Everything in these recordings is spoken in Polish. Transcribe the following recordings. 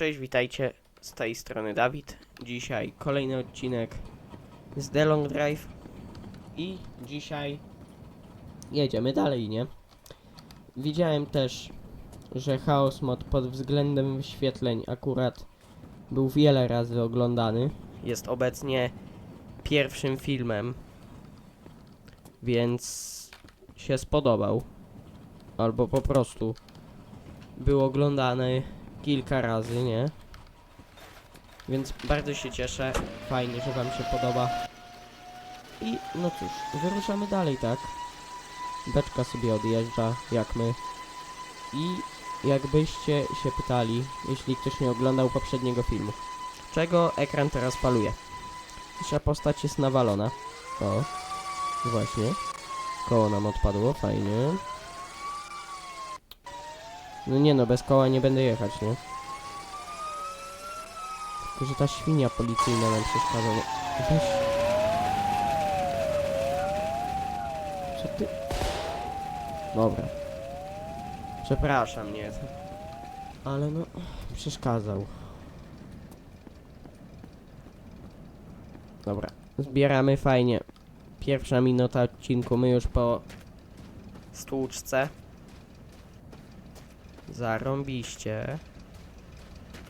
Cześć, witajcie. Z tej strony Dawid. Dzisiaj kolejny odcinek z The Long Drive. I dzisiaj jedziemy dalej, nie? Widziałem też, że Chaos Mod pod względem wyświetleń akurat był wiele razy oglądany. Jest obecnie pierwszym filmem, więc się spodobał. Albo po prostu był oglądany kilka razy, nie? Więc bardzo się cieszę. Fajnie, że Wam się podoba. I no cóż, wyruszamy dalej, tak? Beczka sobie odjeżdża, jak my. I jakbyście się pytali, jeśli ktoś nie oglądał poprzedniego filmu, czego ekran teraz paluje? Nasza postać jest nawalona. O, właśnie. Koło nam odpadło, fajnie. No nie no, bez koła nie będę jechać, nie? Tylko, że ta świnia policyjna nam przeszkadza. No, weź. Co ty? Dobra. Przepraszam, nie. Ale no, przeszkadzał. Dobra, zbieramy fajnie. Pierwsza minuta odcinku, my już po stłuczce. Zarąbiście.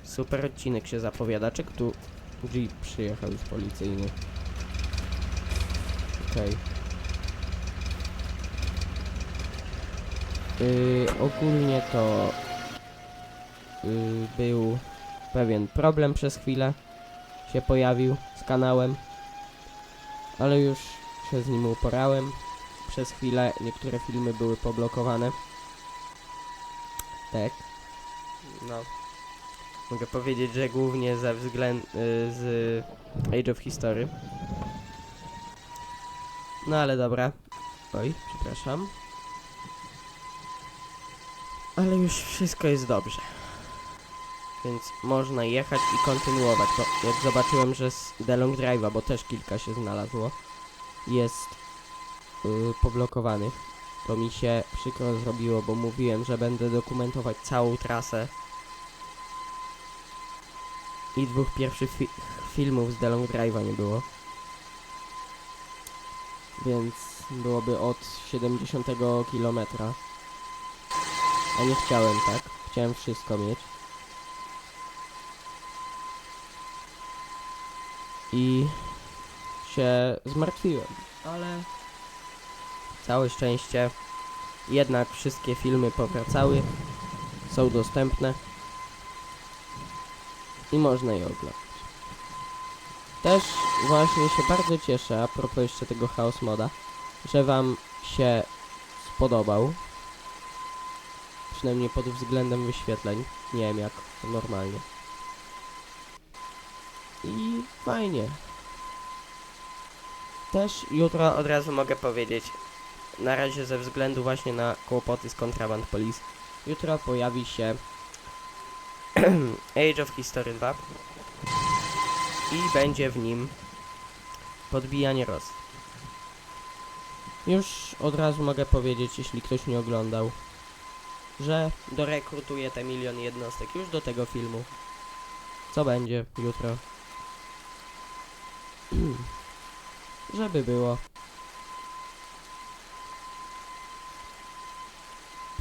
Super odcinek się zapowiada. Czek tu Jeep przyjechał już policyjny. Okej. Yy, ogólnie to yy, był pewien problem przez chwilę się pojawił z kanałem, ale już się z nim uporałem. Przez chwilę niektóre filmy były poblokowane. Tak. No. Mogę powiedzieć, że głównie ze względu z Age of History. No ale dobra. Oj, przepraszam. Ale już wszystko jest dobrze. Więc można jechać i kontynuować. Bo jak zobaczyłem, że z The Long Drive'a, bo też kilka się znalazło, jest yy, poblokowanych, to mi się przykro zrobiło, bo mówiłem, że będę dokumentować całą trasę. I dwóch pierwszych fi filmów z The Long Drive'a nie było. Więc byłoby od 70 km. A nie chciałem tak. Chciałem wszystko mieć. I się zmartwiłem. Ale całe szczęście jednak wszystkie filmy powracały, są dostępne i można je oglądać. Też właśnie się bardzo cieszę, a propos jeszcze tego Chaos Moda, że Wam się spodobał. Przynajmniej pod względem wyświetleń. Nie wiem jak normalnie. I fajnie. Też jutro od razu mogę powiedzieć, na razie ze względu właśnie na kłopoty z Contraband Police, jutro pojawi się Age of History 2 i będzie w nim podbijanie Rosji. Już od razu mogę powiedzieć, jeśli ktoś nie oglądał, że dorekrutuję te milion jednostek już do tego filmu. Co będzie jutro? Żeby było.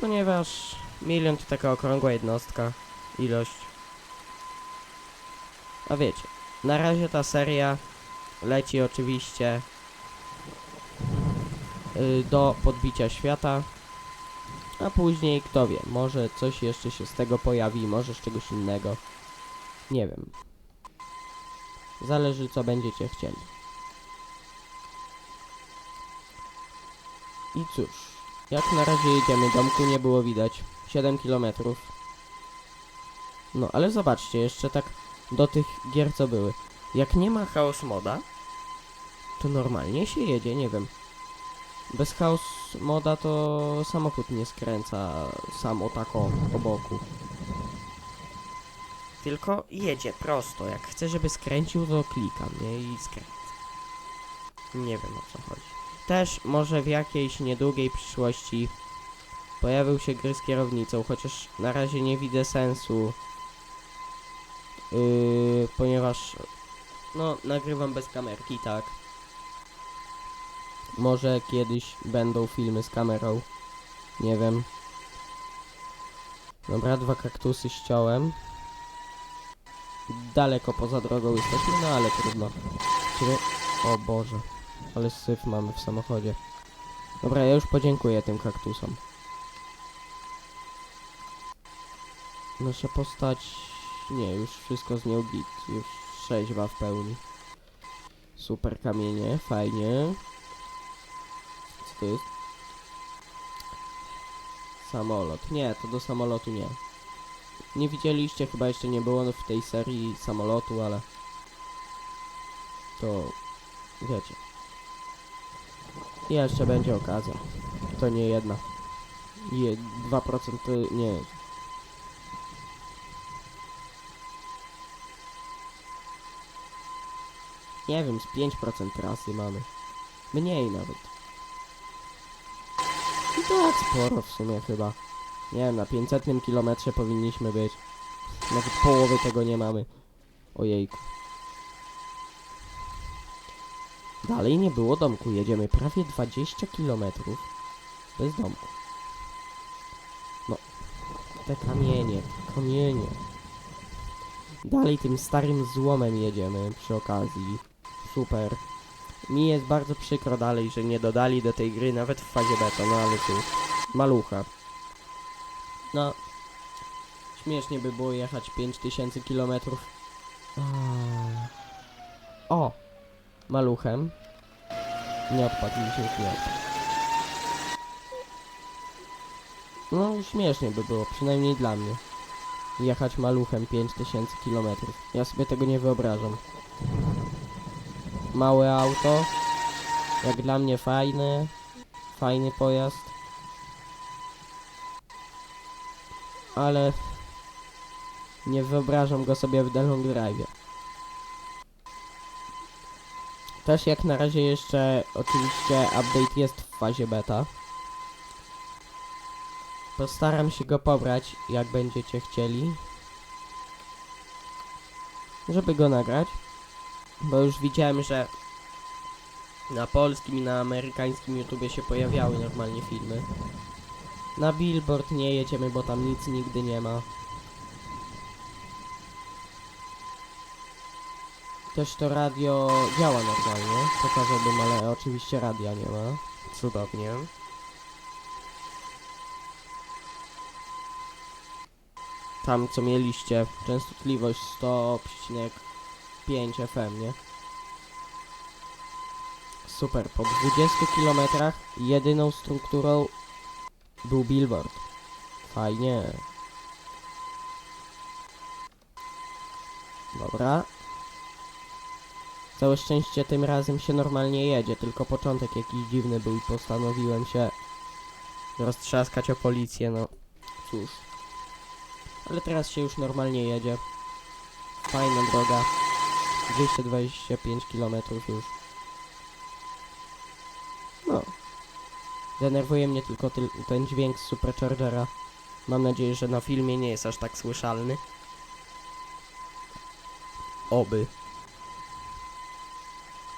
Ponieważ milion to taka okrągła jednostka, ilość. A wiecie, na razie ta seria leci oczywiście y, do podbicia świata, a później kto wie, może coś jeszcze się z tego pojawi, może z czegoś innego. Nie wiem. Zależy co będziecie chcieli. I cóż, jak na razie jedziemy, domku nie było widać. 7 km. No ale zobaczcie, jeszcze tak do tych gier co były. Jak nie ma chaos moda, to normalnie się jedzie, nie wiem. Bez chaos moda to samochód nie skręca sam o tako po boku. Tylko jedzie prosto. Jak chcę, żeby skręcił, to klikam, nie? I skręcę. Nie wiem o co chodzi. Też może w jakiejś niedługiej przyszłości pojawił się gry z kierownicą, chociaż na razie nie widzę sensu Yy, ponieważ no nagrywam bez kamerki, tak. Może kiedyś będą filmy z kamerą. Nie wiem. Dobra, dwa kaktusy ściąłem. Daleko poza drogą jesteśmy, no ale trudno. O Boże. Ale syf mamy w samochodzie. Dobra, ja już podziękuję tym kaktusom. Nasza postać... Nie, już wszystko z nią git. Już trzeźwa w pełni. Super kamienie, fajnie. Co to jest? Samolot. Nie, to do samolotu nie. Nie widzieliście, chyba jeszcze nie było w tej serii samolotu, ale... To... Wiecie. Jeszcze będzie okazja. To nie jedna. Je, 2% to nie. Nie wiem, z 5% trasy mamy. Mniej nawet. I tak sporo w sumie chyba. Nie wiem, na 500 kilometrze powinniśmy być. Nawet połowy tego nie mamy. Ojejku. Dalej nie było domku. Jedziemy prawie 20 kilometrów bez domku. No, te kamienie, kamienie. Dalej tym starym złomem jedziemy przy okazji. Super. Mi jest bardzo przykro dalej, że nie dodali do tej gry nawet w fazie beta, no ale cóż. Malucha. No. Śmiesznie by było jechać 5000 kilometrów. O! Maluchem. Nie odpadł mi się śmiech. No, śmiesznie by było, przynajmniej dla mnie. Jechać maluchem 5000 kilometrów. Ja sobie tego nie wyobrażam. Małe auto. Jak dla mnie fajne. Fajny pojazd. Ale nie wyobrażam go sobie w The Long Drive. Też jak na razie jeszcze oczywiście update jest w fazie beta. Postaram się go pobrać, jak będziecie chcieli. Żeby go nagrać. Bo już widziałem, że na polskim i na amerykańskim YouTubie się pojawiały normalnie filmy. Na Billboard nie jedziemy, bo tam nic nigdy nie ma. Też to radio działa normalnie. Pokazałbym, ale oczywiście radia nie ma. Cudownie. Tam co mieliście częstotliwość 100,5 FM, nie? Super, po 20 kilometrach jedyną strukturą był billboard. Fajnie. Dobra. Całe szczęście tym razem się normalnie jedzie, tylko początek jakiś dziwny był i postanowiłem się roztrzaskać o policję, no cóż. Ale teraz się już normalnie jedzie. Fajna droga. 225 km już. No. Denerwuje mnie tylko tyl- ten dźwięk z Superchargera. Mam nadzieję, że na filmie nie jest aż tak słyszalny. Oby.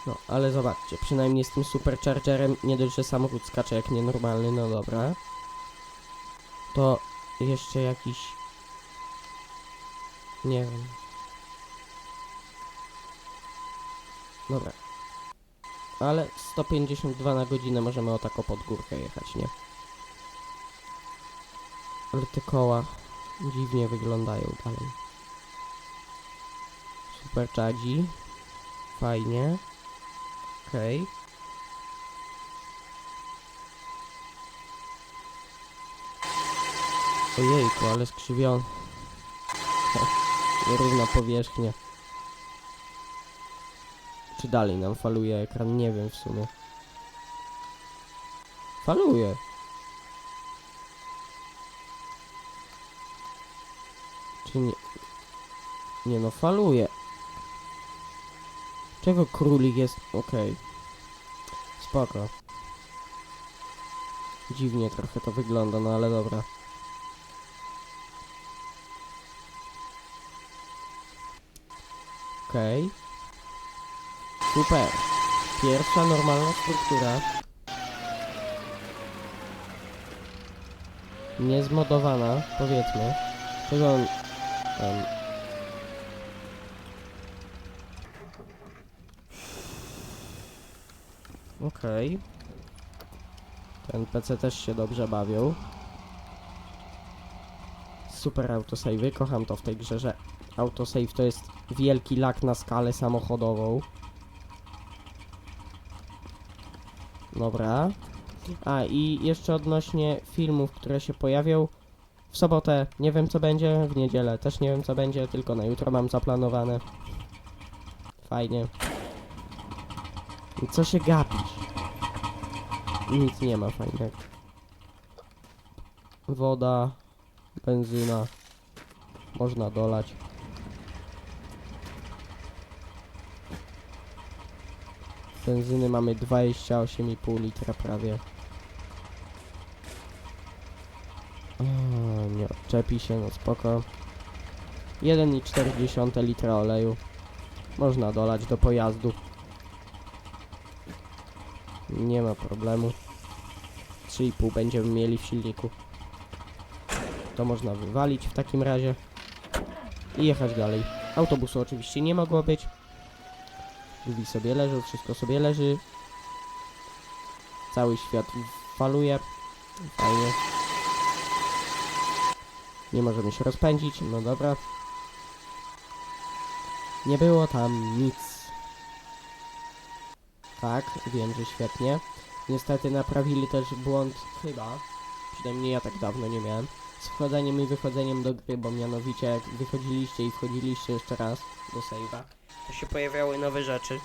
No, ale zobaczcie, przynajmniej z tym Superchargerem nie dość, że samochód skacze jak nienormalny, no dobra. To jeszcze jakiś... Nie wiem. Dobra. Ale 152 na godzinę możemy o tako pod górkę jechać, nie? Ale te koła dziwnie wyglądają dalej. Superchargi. Fajnie. Okej. Ojejku, ale skrzywiony. Nierówna powierzchnia. Czy dalej nam faluje ekran? Nie wiem w sumie. Faluje. Czy nie... Nie no, faluje. Czego królik jest? Okej. Spoko. Dziwnie trochę to wygląda, no ale dobra. Okej. Super. Pierwsza normalna struktura. Niezmodowana, powiedzmy. Czego on... em, Okej. Ten PC też się dobrze bawią. Super autosave, kocham to w tej grze, że autosave to jest wielki lak na skalę samochodową. Dobra. A i jeszcze odnośnie filmów, które się pojawią. W sobotę nie wiem co będzie, w niedzielę też nie wiem co będzie, tylko na jutro mam zaplanowane. Fajnie. I co się gapisz? Nic nie ma fajnego. Woda, benzyna. Można dolać. Benzyny mamy 28,5 litra prawie. Nie odczepi się, no spoko. 1,4 litra oleju. Można dolać do pojazdu. Nie ma problemu. 3,5 będziemy mieli w silniku. To można wywalić w takim razie. I jechać dalej. Autobusu oczywiście nie mogło być. Drzwi sobie leżą, wszystko sobie leży. Cały świat faluje. Fajnie. Nie możemy się rozpędzić, no dobra. Nie było tam nic. Tak, wiem, że świetnie. Niestety naprawili też błąd chyba. Przynajmniej ja tak dawno nie miałem. Z wchodzeniem i wychodzeniem do gry, bo mianowicie jak wychodziliście i wchodziliście jeszcze raz do save'a, to się pojawiały nowe rzeczy.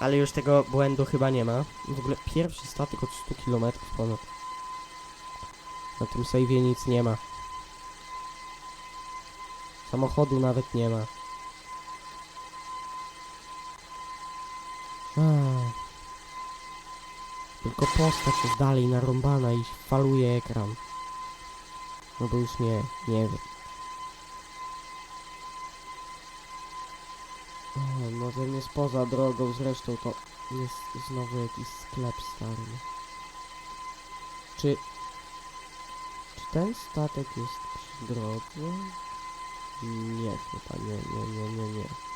Ale już tego błędu chyba nie ma. W ogóle pierwszy statek od 100 km ponad. Na tym save'ie nic nie ma. Samochodu nawet nie ma. Ach. Tylko postać jest dalej narąbana i faluje ekran. No bo już nie, nie wiem. O, no ten jest poza drogą, zresztą to jest znowu jakiś sklep stary. Czy... Czy ten statek jest przy drodze? Nie, chyba nie, nie, nie, nie, nie.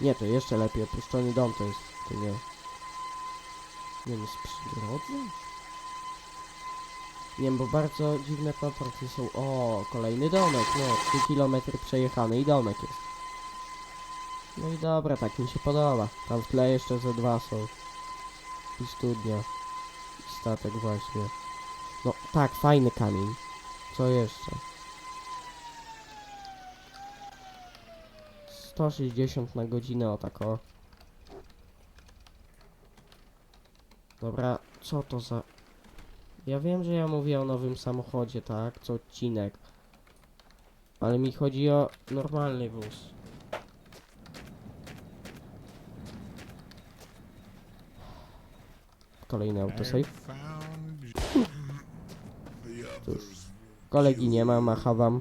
Nie, to jeszcze lepiej, opuszczony dom to jest, to nie. Nie, jest przy drodze? Nie wiem, bo bardzo dziwne proporcje są. O, kolejny domek, no, 3 km przejechany i domek jest. No i dobra, tak mi się podoba. Tam w tle jeszcze ze dwa są. I studnia. I statek właśnie. No tak, fajny kamień. Co jeszcze? 160 na godzinę, o tak o. Dobra, co to za... Ja wiem, że ja mówię o nowym samochodzie, tak? Co odcinek. Ale mi chodzi o normalny wóz. Kolejny autosave. Cóż, kolegi nie ma, macha wam.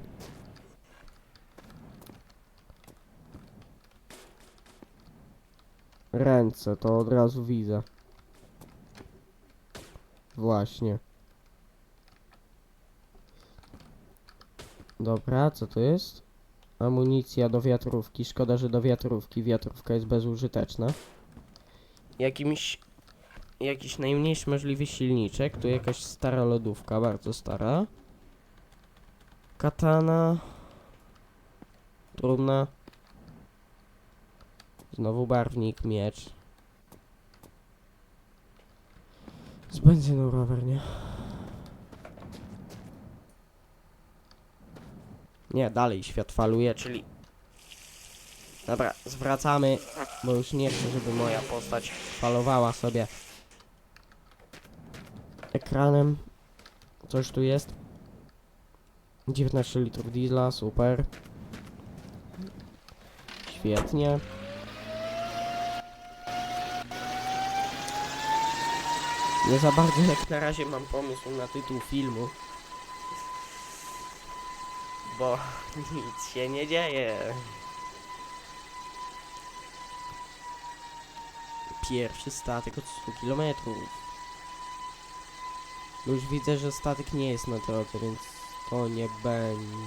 Ręce, to od razu widzę. Właśnie. Dobra, co to jest? Amunicja do wiatrówki. Szkoda, że do wiatrówki. Wiatrówka jest bezużyteczna. Jakimś... Jakiś najmniejszy możliwy silniczek. Tu jakaś stara lodówka, bardzo stara. Katana. Trudna. Znowu barwnik, miecz. Z benzyną rower, nie? Nie, dalej świat faluje, czyli... Dobra, zwracamy, bo już nie chcę, żeby moja postać falowała sobie ekranem. Coś tu jest. 19 litrów diesla, super. Świetnie. Nie za bardzo jak na razie mam pomysł na tytuł filmu. Bo nic się nie dzieje. Pierwszy statek od 100 km. No już widzę, że statek nie jest na drodze, więc to nie będzie.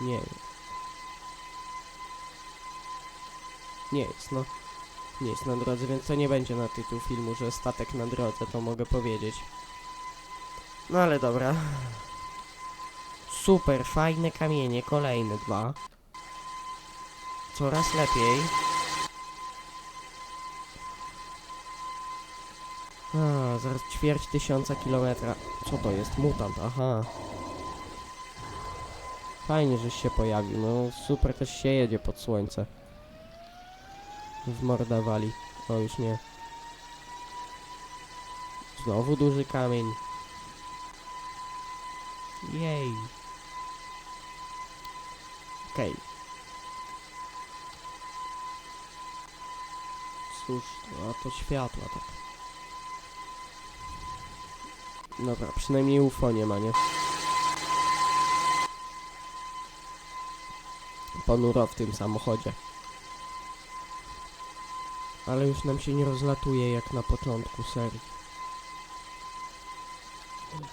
Nie. Nie jest, no. Nie jest na drodze, więc to nie będzie na tytuł filmu, że statek na drodze, to mogę powiedzieć. No ale dobra. Super, fajne kamienie, kolejne dwa. Coraz lepiej. A, zaraz ćwierć tysiąca kilometra. Co to jest? Mutant, aha. Fajnie, żeś się pojawił. No super też się jedzie pod słońce. W mordawali. O, już nie. Znowu duży kamień. Jej. Okej. Cóż, to, a to światła tak. Dobra, przynajmniej UFO nie ma, nie? Ponuro w tym samochodzie. Ale już nam się nie rozlatuje jak na początku serii.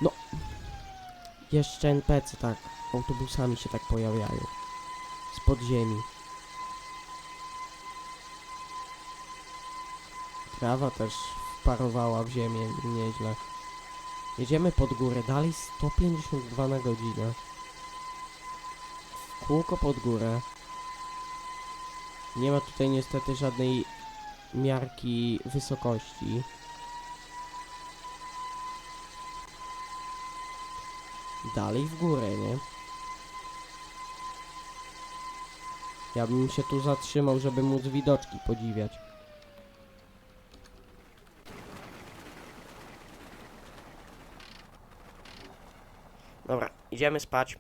No. Jeszcze NPC tak autobusami się tak pojawiają. Z podziemi. Trawa też wparowała w ziemię nieźle. Jedziemy pod górę, dalej 152 na godzinę. Kółko pod górę. Nie ma tutaj niestety żadnej miarki wysokości. Dalej w górę, nie? Ja bym się tu zatrzymał, żeby móc widoczki podziwiać. Dobra, idziemy spać.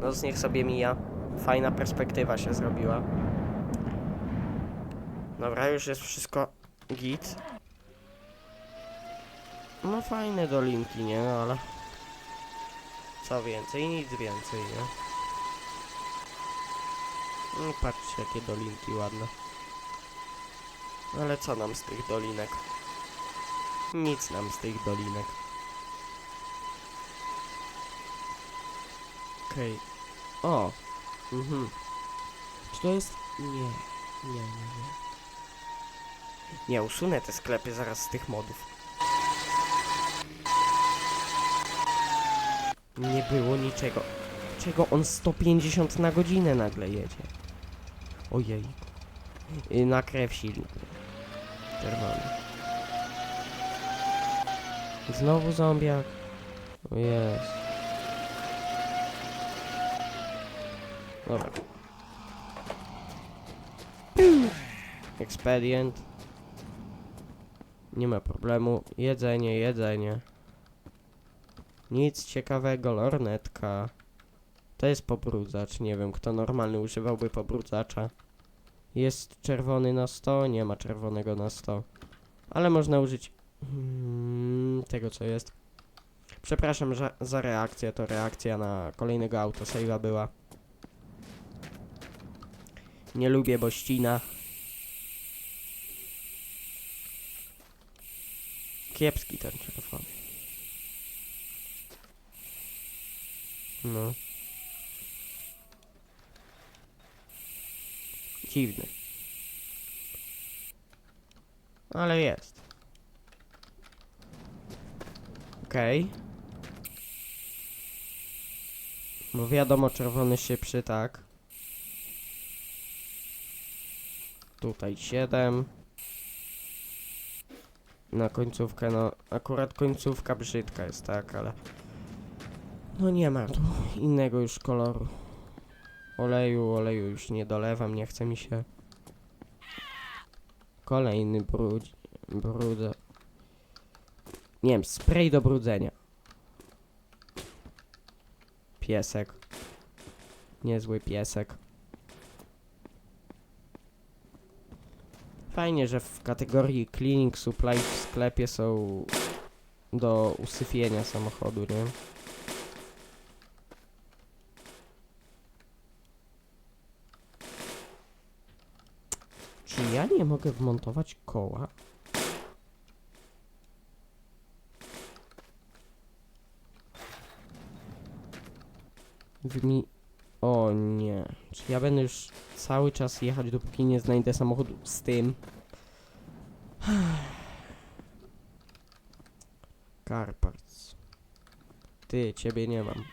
Noc niech sobie mija. Fajna perspektywa się zrobiła. Dobra, już jest wszystko git. No fajne dolinki, nie? No ale... Co więcej? Nic więcej, nie? No patrzcie, jakie dolinki ładne. Ale co nam z tych dolinek? Nic nam z tych dolinek. Okej. O! Mhm. Czy to jest... Nie. Nie, nie, nie. Nie, usunę te sklepy zaraz z tych modów. Nie było niczego. Czego on 150 na godzinę nagle jedzie? Ojej. Y, Na krew silnik. Czerwony. Znowu zombiak. O jest. Dobra. Ekspedient. Nie ma problemu. Jedzenie, jedzenie. Nic ciekawego, lornetka. To jest pobrudzacz. Nie wiem, kto normalny używałby pobrudzacza. Jest czerwony na 100, nie ma czerwonego na 100. Ale można użyć mm, tego, co jest. Przepraszam za, za reakcję, to reakcja na kolejnego autosave'a była. Nie lubię, bo ścina. Kiepski ten czerwony. No. Dziwny. Ale jest. Okej. No wiadomo, czerwony szybszy, tak. Tutaj 7. Na końcówkę, no akurat końcówka brzydka jest, tak, ale... No nie ma tu innego już koloru. Oleju, oleju już nie dolewam, nie chce mi się. Kolejny brud... brudzę. Nie wiem, spray do brudzenia. Piesek. Niezły piesek. Fajnie, że w kategorii cleaning supply w sklepie są do usyfienia samochodu, nie? Czy ja nie mogę wmontować koła? W mi... O nie. Czy ja będę już cały czas jechać, dopóki nie znajdę samochodu z tym? Carparts. Ty, ciebie nie mam.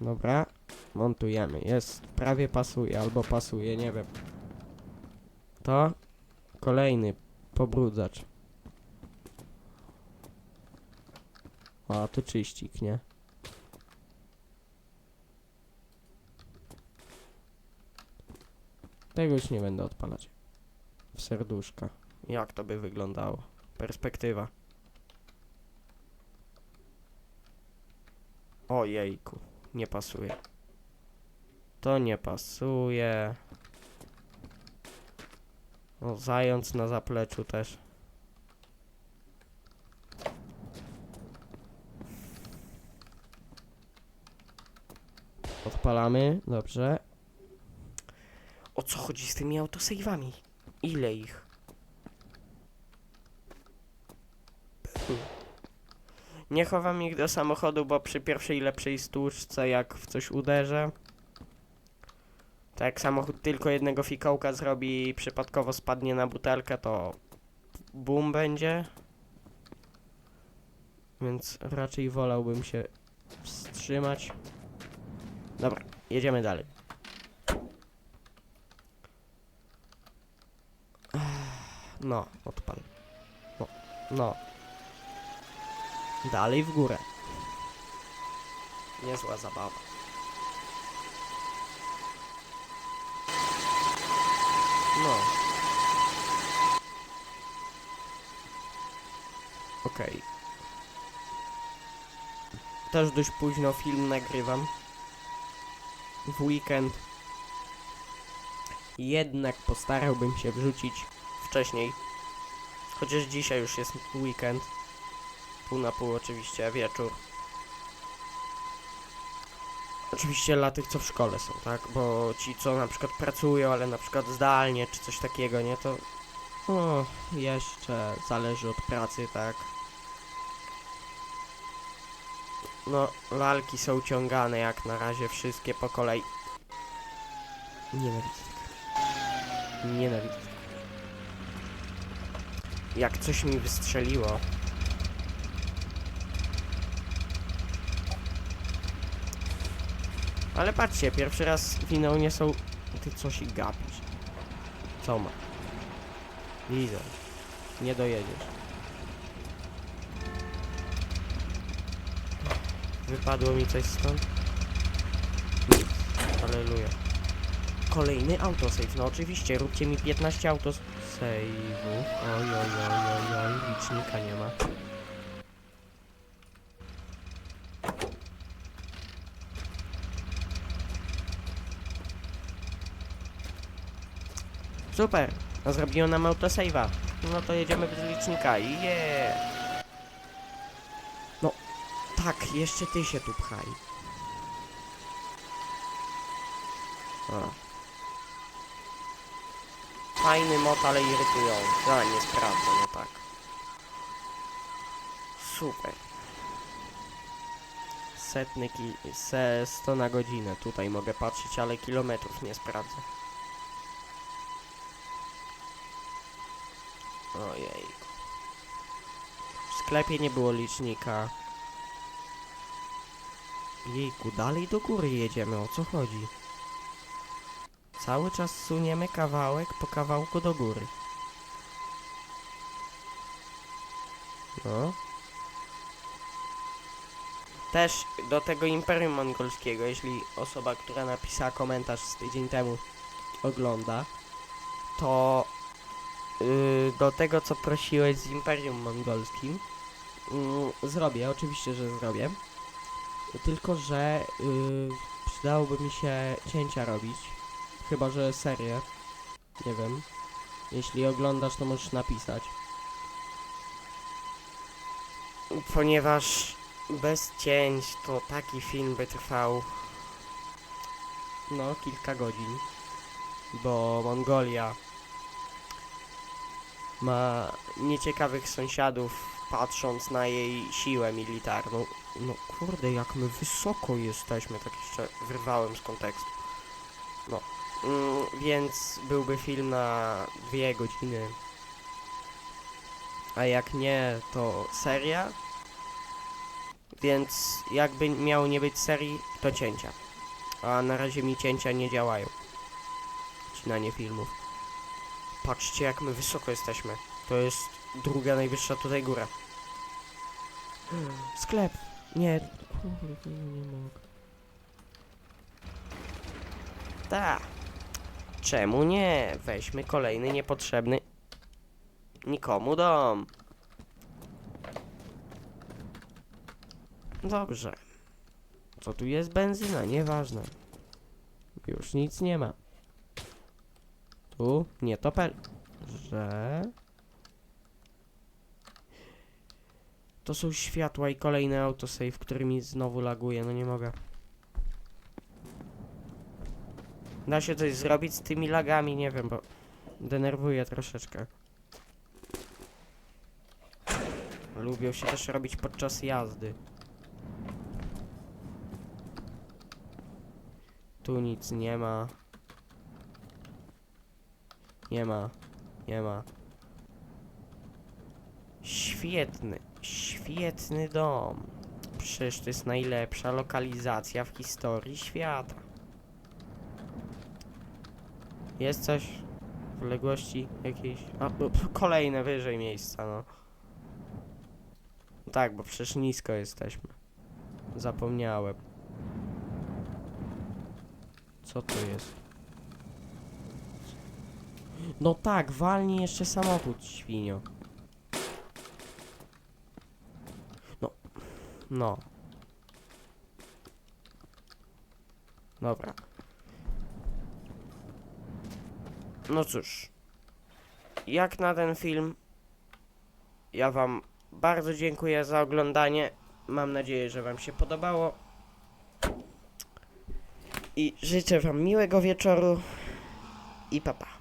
Dobra, montujemy. Jest, prawie pasuje, albo pasuje, nie wiem. To kolejny pobrudzacz. A tu czyścik, nie? Tego już nie będę odpalać. W serduszka. Jak to by wyglądało? Perspektywa. Ojejku, nie pasuje. To nie pasuje. O, zając na zapleczu też. Odpalamy, dobrze. O co chodzi z tymi autosave'ami? Ile ich? Nie chowam ich do samochodu, bo przy pierwszej lepszej stłuczce, jak w coś uderzę, to jak samochód tylko jednego fikołka zrobi i przypadkowo spadnie na butelkę, to boom będzie. Więc raczej wolałbym się wstrzymać. Dobra, jedziemy dalej. No, odpal. No, no. Dalej w górę. Niezła zabawa. No. Okej. Też dość późno film nagrywam. W weekend. Jednak postarałbym się wrzucić wcześniej. Chociaż dzisiaj już jest weekend. Pół na pół oczywiście, wieczór. Oczywiście dla tych, co w szkole są, tak? Bo ci, co na przykład pracują, ale na przykład zdalnie, czy coś takiego, nie? To o, jeszcze zależy od pracy, tak? No, lalki są ciągane jak na razie wszystkie po kolei. Nienawidzę. Nienawidzę. Jak coś mi wystrzeliło. Ale patrzcie, pierwszy raz winą nie są... Ty co się gapisz? Co ma? Widzę. Nie dojedziesz. Wypadło mi coś stąd? Aleluja. Kolejny autosave. No oczywiście, róbcie mi 15 autosave'ów. Oj, oj, oj, oj, oj. Licznika nie ma. Super! Zrobiło nam autosave'a. No to jedziemy bez licznika. Yeah! No, tak, jeszcze ty się tu pchaj. O. Fajny mod, ale irytujący. A, nie sprawdzę, no tak. Super. Setny ki... Se 100 na godzinę. Tutaj mogę patrzeć, ale kilometrów nie sprawdzę. Ojej. W sklepie nie było licznika. Jejku, dalej do góry jedziemy, o co chodzi? Cały czas suniemy kawałek po kawałku do góry. No. Też do tego Imperium Mongolskiego, jeśli osoba, która napisała komentarz z tydzień temu ogląda, to yy, do tego, co prosiłeś z Imperium Mongolskim, yy, zrobię, oczywiście, że zrobię. Tylko, że yy, przydałoby mi się cięcia robić. Chyba, że serię. Nie wiem. Jeśli oglądasz, to możesz napisać. Ponieważ bez cięć to taki film by trwał no, kilka godzin, bo Mongolia ma nieciekawych sąsiadów, patrząc na jej siłę militarną. No kurde, jak my wysoko jesteśmy, tak jeszcze wyrwałem z kontekstu. No, mm, więc byłby film na dwie godziny. A jak nie, to seria. Więc jakby miało nie być serii, to cięcia. A na razie mi cięcia nie działają. Cinanie filmów. Patrzcie jak my wysoko jesteśmy. To jest druga najwyższa tutaj góra. Sklep. Nie. Nie mogę. Ta. Czemu nie? Weźmy kolejny niepotrzebny nikomu dom. Dobrze. Co tu jest benzyna? Nieważne. Już nic nie ma. Tu nie topel. Że. To są światła i kolejny autosave, który mi znowu laguje, no nie mogę. Da się coś zrobić z tymi lagami, nie wiem, bo denerwuje troszeczkę. Lubią się też robić podczas jazdy. Tu nic nie ma. Nie ma. Nie ma. Świetny, świetny dom. Przecież to jest najlepsza lokalizacja w historii świata. Jest coś w odległości jakiejś. A, bo- kolejne wyżej miejsca, no. Tak, bo przecież nisko jesteśmy. Zapomniałem. Co to jest? No tak, walnij jeszcze samochód, świnio. No. Dobra. No cóż. Jak na ten film, ja wam bardzo dziękuję za oglądanie. Mam nadzieję, że wam się podobało. I życzę wam miłego wieczoru i papa. Pa.